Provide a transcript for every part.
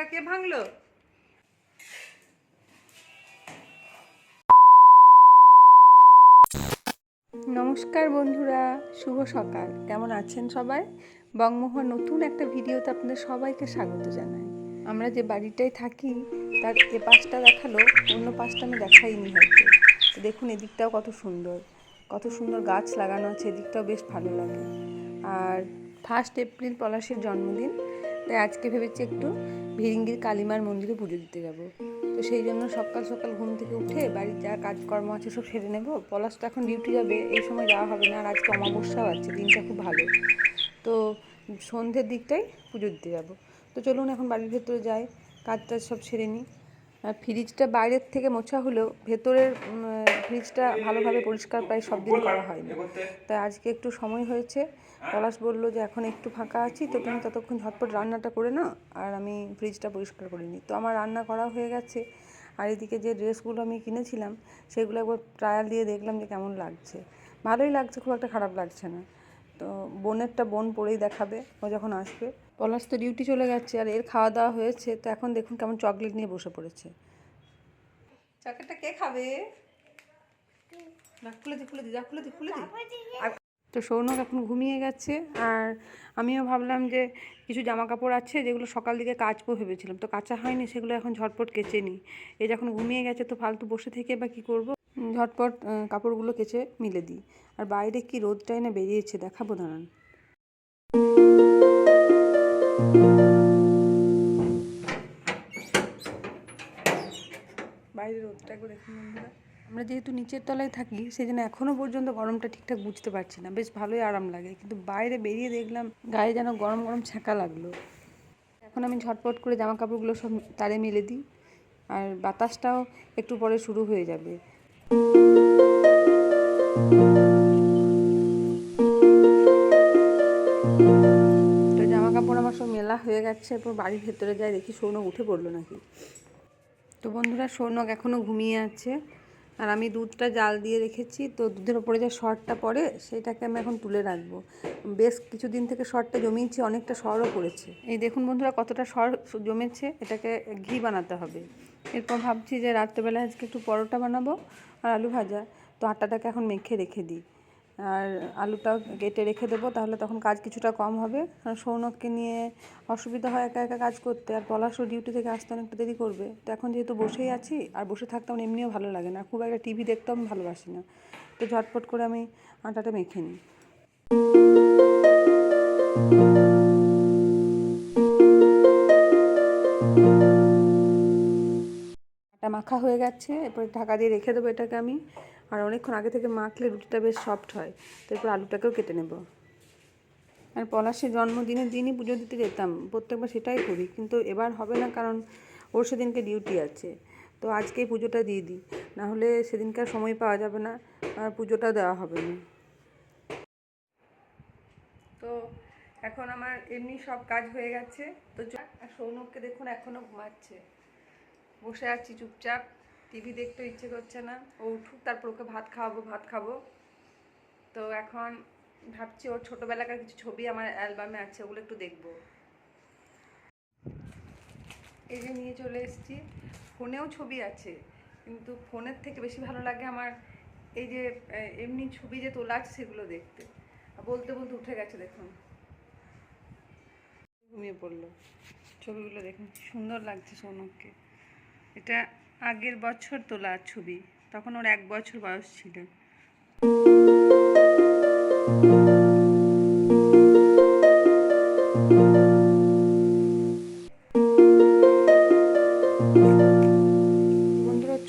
বোতলটা কে ভাঙলো? নমস্কার বন্ধুরা, শুভ সকাল। কেমন আছেন সবাই? বঙ্গমোহন নতুন একটা ভিডিওতে আপনাদের সবাইকে স্বাগত জানাই। আমরা যে বাড়িটায় থাকি, তার এ পাশটা দেখাল, অন্য পাশটা আমি দেখাইনি হয়তো। তো দেখুন, এদিকটাও কত সুন্দর। কত সুন্দর গাছ লাগানো আছে, এদিকটাও বেশ ভালো লাগে। আর ফার্স্ট এপ্রিল পলাশের জন্মদিন তাই আজকে ভেবেছি একটু ভিরিঙ্গির কালীমার মন্দিরে পুজো দিতে যাব। তো সেই জন্য সকাল সকাল ঘুম থেকে উঠে বাড়ির যা কাজকর্ম আছে সব সেরে নেব। পলাশ তো এখন ডিউটি যাবে, এই সময় যাওয়া হবে না আর আজকে অমাবস্যাও আছে, দিনটা খুব ভালো। তো সন্ধ্যের দিকটাই পুজো দিতে যাব। তো চলুন এখন বাড়ির ভেতরে যাই কাজ টাজ সব সেরে নিই। আর ফ্রিজটা বাইরের থেকে মোছা হলেও ভেতরের ফ্রিজটা ভালোভাবে পরিষ্কার প্রায় সব দিন করা হয়নি। তাই আজকে একটু সময় হয়েছে। পলাশ বলল যে, এখন একটু ফাঁকা আছি, তো তুমি ততক্ষণ ঝটপট রান্নাটা করে নাও, আর আমি ফ্রিজটা পরিষ্কার করে নিই। তো আমার রান্না করা হয়ে গেছে। আর এদিকে যে ড্রেসগুলো আমি কিনেছিলাম, সেগুলো একবার ট্রায়াল দিয়ে দেখলাম যে কেমন লাগছে। ভালোই লাগছে, খুব একটা খারাপ লাগছে না। তো বোনেরটা বোন পরেই দেখাবে, ও যখন আসবে। পলাশ তো ডিউটি চলে গেছে, আর এর খাওয়া দাওয়া হয়েছে। তো এখন দেখুন কেমন চকলেট নিয়ে বসে পড়েছে। চকলেটটা কে খাবে? খুলে দি খুলে দি যা খুলে দি খুলে দি। তো সৌনক এখন ঘুমিয়ে গেছে আর আমিও ভাবলাম যে কিছু জামা কাপড় আছে যেগুলো সকাল দিকে কাচবো ভেবেছিলাম। তো কাঁচা হয়নি সেগুলো এখন ঝটপট কেচে নিই। এই যখন ঘুমিয়ে গেছে তো ফালতু বসে থেকে বা কী করব? ঝটপট কাপড়গুলো কেচে মিলে দিই। আর বাইরে কি রোদটাই না বেরিয়েছে দেখাবো দাঁড়ান। বাইরে রোদটা একবার দেখুন বন্ধুরা। আমরা যেহেতু নিচের তলায় থাকি সেই জন্য এখনও পর্যন্ত গরমটা ঠিকঠাক বুঝতে পারছি না। বেশ ভালোই আরাম লাগে। কিন্তু বাইরে বেরিয়ে দেখলাম গায়ে যেন গরম গরম ছ্যাঁকা লাগল। এখন আমি ঝটপট করে জামা কাপড়গুলো সব তারে মেলে দিই আর বাতাসটাও একটু পরে শুরু হয়ে যাবে। তো জামা কাপড় আমার সব মেলা হয়ে গেছে। এরপর বাড়ির ভেতরে যাই দেখি সৌনক উঠে পড়ল নাকি। তো বন্ধুরা, সৌনক এখনও ঘুমিয়ে আছে। আর আমি দুধটা জাল দিয়ে রেখেছি, তো দুধের ওপরে যে সরটা পড়ে সেটাকে আমি এখন তুলে রাখব। বেশ কিছুদিন থেকে সরটা জমিয়েছি, অনেকটা সরও পড়েছে। এই দেখুন বন্ধুরা, কতটা সর জমেছে, এটাকে ঘি বানাতে হবে। এরপর ভাবছি যে রাত্রেবেলা আজকে একটু পরোটা বানাবো আর আলু ভাজা। তো আটাটাকে এখন মেখে রেখে দিই। আর আলুটাও কেটে রেখে দেবো, তাহলে তখন কাজ কিছুটা কম হবে। কারণ সৌনককে নিয়ে অসুবিধা হয় একা একা কাজ করতে, আর পলাশও ডিউটি থেকে আসতে অনেকটা দেরি করবে। তো এখন যেহেতু বসেই আছি, আর বসে থাকতে আমার এমনিও ভালো লাগে না খুব একটা টিভি দেখতেও আমি ভালোবাসি না। তো ঝটপট করে আমি আটাটা মেখে নিই। আটা মাখা হয়ে গেছে, এরপরে ঢাকা দিয়ে রেখে দেবো এটাকে আমি। আর অনেকক্ষণ আগে থেকে মাখলে রুটিটা বেশ সফট হয়। তো এরপর আলুটাকেও কেটে নেব। আর পলাশের জন্মদিনের দিনই পুজো দিতে যেতাম, প্রত্যেকবার সেটাই করি। কিন্তু এবার হবে না, কারণ ওর সেদিনকে ডিউটি আছে। তো আজকেই পুজোটা দিয়ে দিই। না হলে সেদিনকে সময় পাওয়া যাবে না, আর পুজোটা দেওয়া হবে না। তো এখন আমার এমনি সব কাজ হয়ে গেছে। তো আর সৌনককে দেখুন এখনও ঘুমাচ্ছে। বসে আছি চুপচাপ। টিভি দেখতে ইচ্ছে করছে না। ও উঠুক, তারপর ওকে ভাত খাওয়াবো, ভাত খাব। তো এখন ভাবছি ওর ছোটোবেলাকার কিছু ছবি আমার অ্যালবামে আছে, ওগুলো একটু দেখব। এই যে নিয়ে চলে এসেছি। ফোনেও ছবি আছে, কিন্তু ফোনের থেকে বেশি ভালো লাগে আমার এই যে এমনি ছবি যে তোলা আছে সেগুলো দেখতে। বলতে বলতে উঠে গেছে, দেখুন। ঘুমিয়ে পড়ল। ছবিগুলো দেখুন সুন্দর লাগছে সৌনককে। এটা আগের বছর তোলা ছবি। তখন ওর এক বছর বয়স ছিল।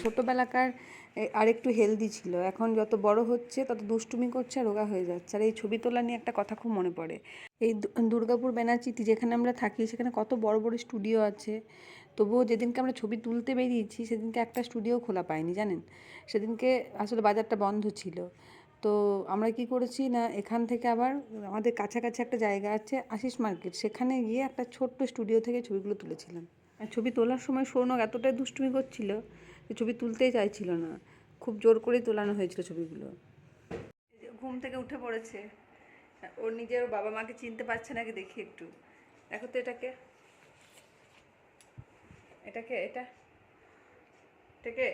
ছোটোবেলাকার এ, আরেকটু হেলদি ছিল। এখন যত বড় হচ্ছে তত দুষ্টুমি করছে আর রোগা হয়ে যাচ্ছে। আর এই ছবি তোলা নিয়ে একটা কথা খুব মনে পড়ে। এই দুর্গাপুর ব্যানার্চিটি যেখানে আমরা থাকি সেখানে কত বড় বড় স্টুডিও আছে। তবুও যেদিনকে আমরা ছবি তুলতে বেরিয়েছি, সেদিনকে একটা স্টুডিও খোলা পাইনি জানেন? সেদিনকে আসলে বাজারটা বন্ধ ছিল। তো আমরা কি করেছি না, এখান থেকে আবার আমাদের কাছাকাছি একটা জায়গা আছে, আশিস মার্কেট। সেখানে গিয়ে একটা ছোট্ট স্টুডিও থেকে ছবিগুলো তুলেছিলাম। আর ছবি তোলার সময় সৌনক এতটাই দুষ্টুমি করছিল যে ছবি তুলতেই চাইছিল না। খুব জোর করেই তোলানো হয়েছিল ছবিগুলো। ঘুম থেকে উঠে পড়েছে। ওর নিজের বাবা মাকে চিনতে পারছে নাকি দেখি একটু। দেখো তো এটাকে। এটাকে এটা? এটাকে?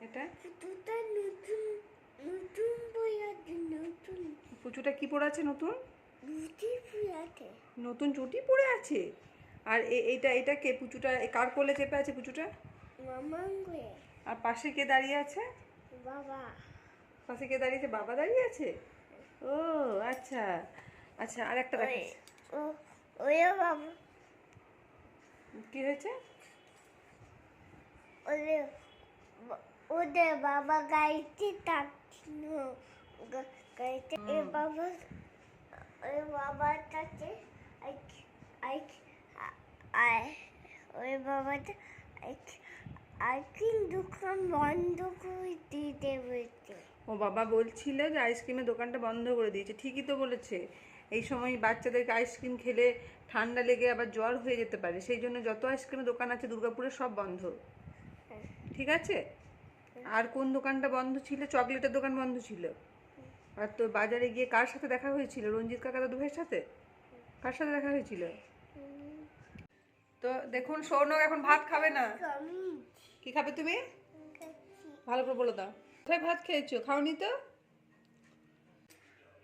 এটা? দুটো নতুন নতুন বই আছে নতুন। পুচুটা কি পরে আছে নতুন? আছে। নতুন চুটি পরে আছে? আর এইটা এটা কে? পুচুটা কার কোলে চেপে আছে পুচুটা? আর পাশে কে দাঁড়িয়ে আছে? বাবা। পাশে কে দাঁড়িয়ে আছে? বাবা দাঁড়িয়ে আছে? ও আচ্ছা। আচ্ছা আর একটা ও ওই বাবা। কি হয়েছে? ওদের ওদের বাবা গাইতে থাকছিল এ বাবা ওই ওই বাবাটা আই- আইসক্রিম দোকান বন্ধ করে দিতে বলছে ও বাবা বলছিল যে আইসক্রিমের দোকানটা বন্ধ করে দিয়েছে ঠিকই তো বলেছে। এই সময় বাচ্চাদেরকে আইসক্রিম খেলে ঠান্ডা লেগে আবার জ্বর হয়ে যেতে পারে। সেই জন্য যত আইসক্রিমের দোকান আছে দুর্গাপুরে সব বন্ধ। ঠিক আছে? আর কোন দোকানটা বন্ধ ছিল? চকলেটের দোকান বন্ধ ছিল। আর তো বাজারে গিয়ে কার সাথে দেখা হয়েছিল? রঞ্জিত কাকা দাদু ভাইয়ের সাথে? কার সাথে দেখা হয়েছিল? তো দেখুন সৌনক এখন ভাত খাবে না। কি খাবে তুমি? ভালো করে বলে দাও। কোথায় ভাত খেয়েছো? খাওনি তো?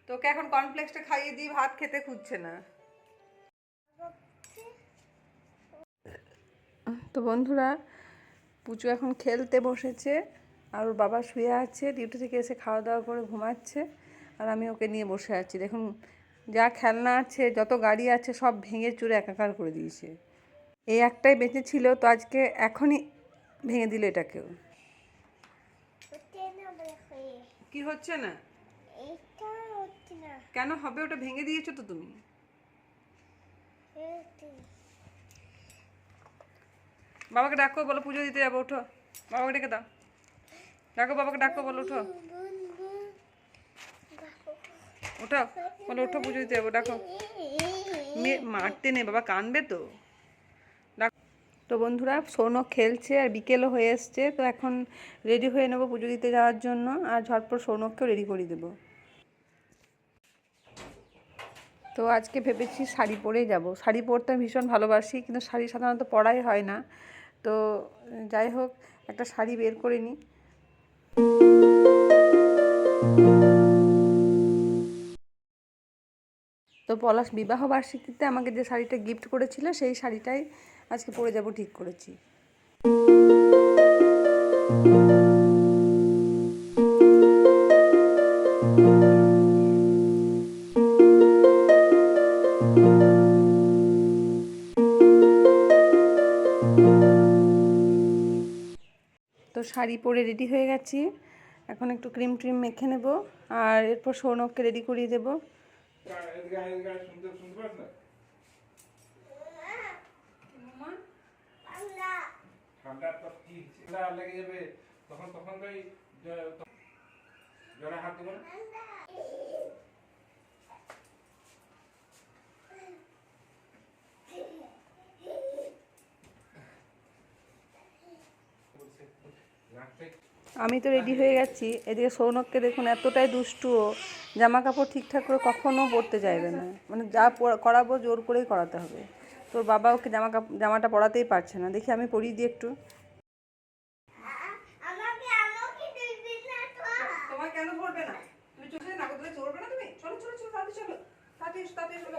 তোকে এখন কর্নফ্লেক্সটা খাইয়ে দিই ভাত খেতে খুঁজছে না। তো বন্ধুরা পুচু এখন খেলতে বসেছে আর ওর বাবা শুয়ে আছে ডিউটি থেকে এসে খাওয়া দাওয়া করে ঘুমাচ্ছে আর আমি ওকে নিয়ে বসে আছি। দেখুন যা খেলনা আছে যত গাড়ি আছে সব ভেঙে চুরে একাকার করে দিয়েছে। এই একটাই বেঁচে ছিল তো আজকে এখনই ভেঙে দিল এটাকেও। কি হচ্ছে না? এটা হচ্ছে না। কেন হবে? ওটা ভেঙে দিয়েছ তো তুমি। বাবাকে ডাকো বলো পুজো দিতে যাব ওঠো। বাবাকে ডেকে দাও। ডাকো বাবাকে ডাকো বলো ওঠো। ওঠো বলো ওঠো পুজো দিতে যাব ডাকো। মারতে নেই বাবা কানবে তো। ডাক তো বন্ধুরা সৌনক খেলছে আর বিকেলও হয়ে এসছে তো এখন রেডি হয়ে নেব পুজো দিতে যাওয়ার জন্য আর ঝটপট সৌনককেও রেডি করে দেবো। তো আজকে ভেবেছি শাড়ি পরেই যাব। শাড়ি পরতে আমি ভীষণ ভালোবাসি, কিন্তু শাড়ি সাধারণত পরাই হয় না। তো যাই হোক, একটা শাড়ি বের করে নিই। তো পলাশ বিবাহ বার্ষিকীতে আমাকে যে শাড়িটা গিফট করেছিল, সেই শাড়িটাই আজকে পরে যাব ঠিক করেছি। শাড়ি পরে রেডি হয়ে গেছি। এখন একটু ক্রিম ট্রিম মেখে নেব আর এরপর সৌনককে রেডি করিয়ে দেবো। ঠান্ডা তখন হাত আমি তো রেডি হয়ে গেছি। এদিকে সৌনককে দেখুন এতটাই দুষ্টু ও, জামা কাপড় ঠিকঠাক করে কখনো পরতে চাইবে না। মানে যা করাবো জোর করেই করাতে হবে। তোর বাবা ওকে জামা কাপড় জামাটা পরাতেই পারছে না। দেখি আমি পরিয়ে দিই একটু।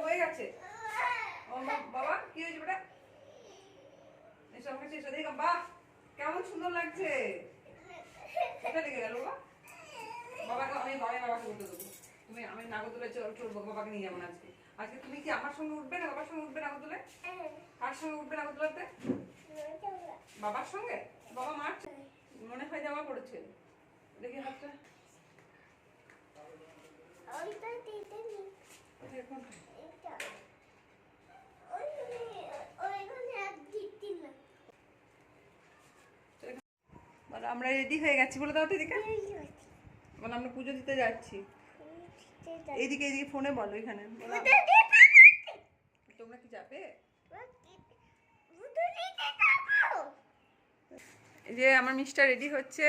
হয়ে গেছে। বাবা কি হয়েছে বেটা? এসব কেমন সুন্দর লাগছে। কোথায় লেগে গেল বাবা? বাবাকে আমি বাবাই বাবাকে উঠতে দেবো। তুমি আমি নাগরদোলে চলবো বাবাকে নিয়ে যাব আজকে। আজকে তুমি কি আমার সঙ্গে উঠবে না বাবার সঙ্গে উঠবে নাগরদোলে কার সঙ্গে উঠবে নাগরদোলাতে? বাবার সঙ্গে? বাবা মারছে মনে হয় জামা পড়েছে। দেখি হাতটা। ওইটা দিতে নি। এখন এটা ওইখানে ওইখানে এক দিতি না বলো আমরা রেডি হয়ে গেছি। বলে দাও তো এদিকে। বলো আমরা পুজো দিতে যাচ্ছি। এইদিকে এইদিকে ফোনে বলো এখানে। তোমরা কি যাবে? যে আমার মিস্টার রেডি হচ্ছে।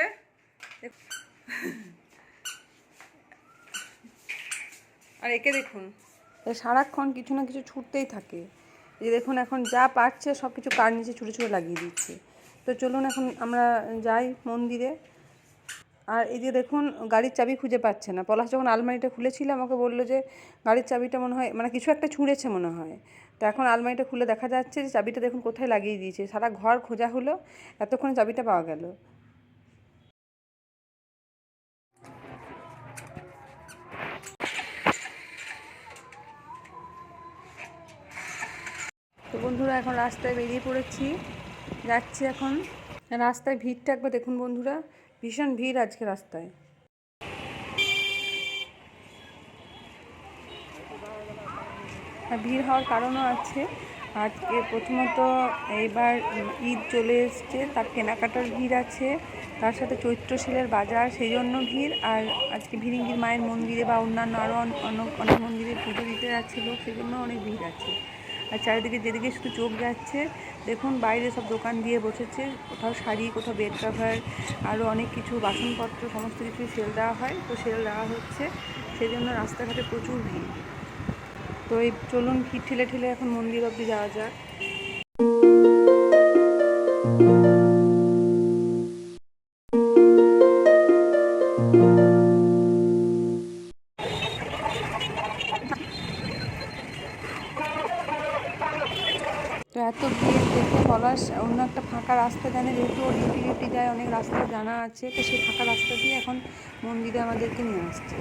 আর একে দেখুন। সারাক্ষণ কিছু না কিছু ছুটতেই থাকে। যে দেখুন এখন যা পারছে সব কিছু কার নিচে ছুটে ছুটে লাগিয়ে দিচ্ছে। তো চলুন এখন আমরা যাই মন্দিরে। আর এই যে দেখুন, গাড়ির চাবি খুঁজে পাচ্ছে না। পলাশ যখন আলমারিটা খুলেছিল, আমাকে বলল যে, গাড়ির চাবিটা মনে হয় মানে কিছু একটা ছুঁড়েছে মনে হয়। তো এখন আলমারিটা খুলে দেখা যাচ্ছে যে, চাবিটা দেখুন কোথায় লাগিয়ে দিয়েছে। সারা ঘর খোঁজা হলো, এতক্ষণে চাবিটা পাওয়া গেল। তো বন্ধুরা, এখন রাস্তায় বেরিয়ে পড়েছি। যাচ্ছি এখন। রাস্তায় ভিড়টা একবার দেখুন বন্ধুরা। ভীষণ ভিড় আজকে রাস্তায়। ভিড় হওয়ার কারণও আছে। আজকে প্রথমত এইবার ঈদ চলে এসছে, তার কেনাকাটার ভিড় আছে, তার সাথে চৈত্রশীলের বাজার সেই জন্য ভিড়। আর আজকে ভিড়িঙ্গির মায়ের মন্দিরে বা অন্যান্য আরও অনেক অনেক মন্দিরে পুজো দিতে যাচ্ছিল সেই জন্য অনেক ভিড় আছে। আর চারিদিকে যেদিকে শুধু চোখ যাচ্ছে, দেখুন বাইরে সব দোকান দিয়ে বসেছে, কোথাও শাড়ি, কোথাও বেড কাভার আরও অনেক কিছু বাসনপত্র, সমস্ত কিছু সেল দেওয়া হয়। তো সেল দেওয়া হচ্ছে সেই জন্য রাস্তাঘাটে প্রচুর ভিড়। তো এই চলুন, ভিড় ঠেলে ঠেলে এখন মন্দির অবধি যাওয়া যাক। রাস্তা জানা আছে, তো সেই ফাঁকা রাস্তা দিয়ে এখন মন্দিরে আমাদেরকে নিয়ে আসছে।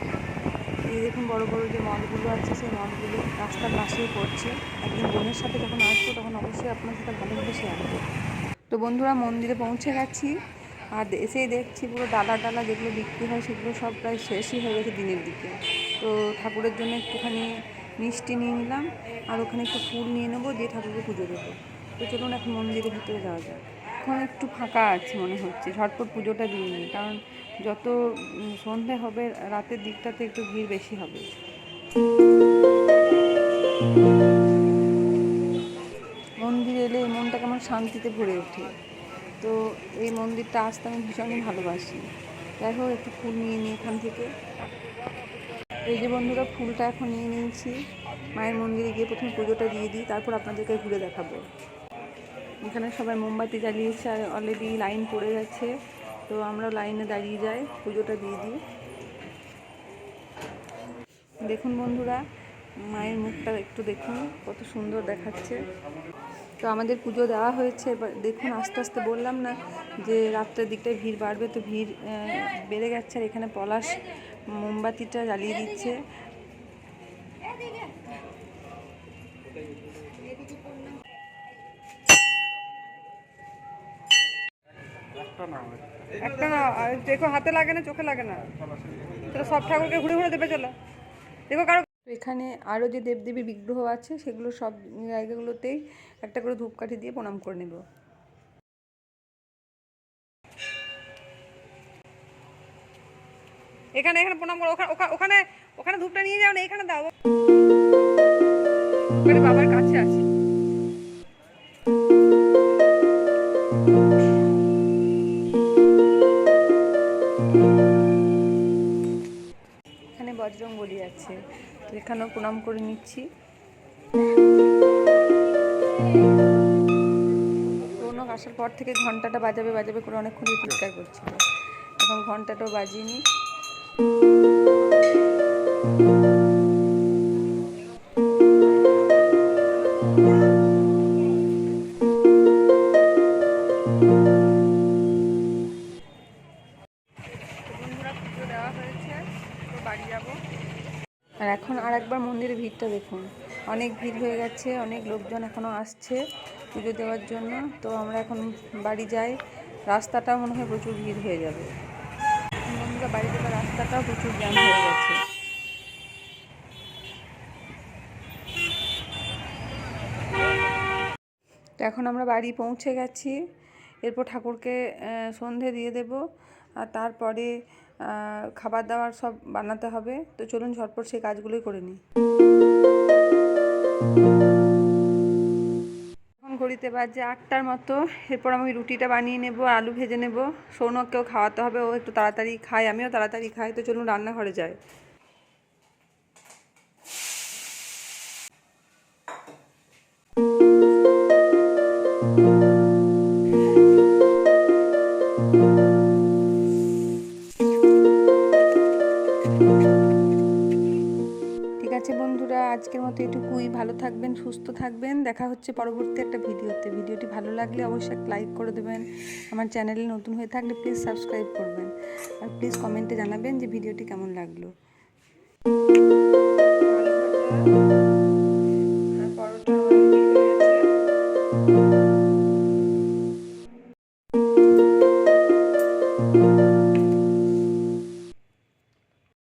এই দেখুন বড় বড় যে মলগুলো আছে, সেই মলগুলো রাস্তার পাশেই পড়ছে। একদিন বোনের সাথে যখন আসব, তখন অবশ্যই আপনার সাথে ভালোভাবে শেয়ার করব। তো বন্ধুরা, মন্দিরে পৌঁছে গেছি। আর এসেই দেখছি পুরো ডালা ডালা যেগুলো বিক্রি হয়, সেগুলো সব প্রায় শেষই হয়ে গেছে দিনের দিকে। তো ঠাকুরের জন্য একটুখানি মিষ্টি নিয়ে নিলাম, আর ওখানে একটু ফুল নিয়ে নেব, দিয়ে ঠাকুরকে পুজো দেবো। তো চলুন এখন মন্দিরের ভিতরে যাওয়া যাক। এখন একটু ফাঁকা আছে মনে হচ্ছে। ঝটপট পুজোটা দিয়ে নিই, কারণ যত সন্ধে হবে, রাতের দিকটাতে একটু ভিড় বেশি হবে। মন্দিরে এলে মনটা কেমন শান্তিতে ভরে ওঠে। তো এই মন্দিরটা আসতে আমি ভীষণই ভালোবাসি। যাই হোক, একটু ফুল নিয়ে নিই এখান থেকে। এই যে বন্ধুরা, ফুলটা এখন নিয়ে নিয়েছি। মায়ের মন্দিরে গিয়ে প্রথমে পুজোটা দিয়ে দিই, তারপর আপনাদেরকে ঘুরে দেখাবো। এখানে সবাই মোমবাতি জ্বালিয়েছে আর অলরেডি লাইন পড়ে গেছে। তো আমরা লাইনে দাঁড়িয়ে যাই, পুজোটা দিয়ে দিই। দেখুন বন্ধুরা, মায়ের মুখটা একটু দেখুন, কত সুন্দর দেখাচ্ছে। তো আমাদের পুজো দেওয়া হয়েছে, এবার দেখুন, আস্তে আস্তে বললাম না যে রাত্রের দিকটায় ভিড় বাড়বে, তো ভিড় বেড়ে গেছে। আর এখানে পলাশ মোমবাতিটা জ্বালিয়ে দিচ্ছে। দেখো হাতে লাগে না চোখে লাগে না। চলো সব ঠাকুরকে ঘুরে ঘুরে দেবে চলো। দেখো কারও এখানে আরও যে দেবদেবীর বিগ্রহ আছে সেগুলো সব জায়গাগুলোতেই একটা করে ধূপকাঠি দিয়ে প্রণাম করে নেব। এখানে এখানে প্রণাম করো ওখানে ওখা- ওখানে ওখানে ধূপটা নিয়ে যাও না এখানে দাও। বাবার কাছে আছে আছে। তো এখানেও প্রণাম করে নিচ্ছি। রৌনক আসার পর থেকে ঘন্টাটা বাজাবে বাজাবে করে অনেকক্ষণ চিৎকার করছিল। এখন ঘন্টাটাও বাজিয়ে নিই আর এখন আর একবার মন্দিরের ভিড়টা দেখুন। অনেক ভিড় হয়ে গেছে, অনেক লোকজন এখনও আসছে পুজো দেওয়ার জন্য। তো আমরা এখন বাড়ি যাই। রাস্তাটা মনে হয় প্রচুর ভিড় হয়ে যাবে। বন্ধুরা বাড়ি যাওয়ার রাস্তাটাও প্রচুর জ্যাম হয়ে গেছে। তো এখন আমরা বাড়ি পৌঁছে গেছি। এরপর ঠাকুরকে সন্ধে দিয়ে দেব। আর তারপরে খাবার দাবার সব বানাতে হবে। তো চলুন ঝটপট সেই কাজগুলোই করে নিই। ঘড়িতে বাজে আটটার মতো। এরপর আমি রুটিটা বানিয়ে নেব, আলু ভেজে নেব। সৌনককেও খাওয়াতে হবে। ও একটু তাড়াতাড়ি খায়, আমিও তাড়াতাড়ি খাই। তো চলুন রান্নাঘরে যাই। আছে বন্ধুরা, আজকের মতো এটুকুই। ভালো থাকবেন, সুস্থ থাকবেন। দেখা হচ্ছে পরবর্তী একটা ভিডিওতে। ভিডিওটি ভালো লাগলে অবশ্যই একটা লাইক করে দেবেন। আমার চ্যানেলে নতুন হয়ে থাকলে প্লিজ সাবস্ক্রাইব করবেন। আর প্লিজ কমেন্টে জানাবেন যে ভিডিওটি কেমন লাগল।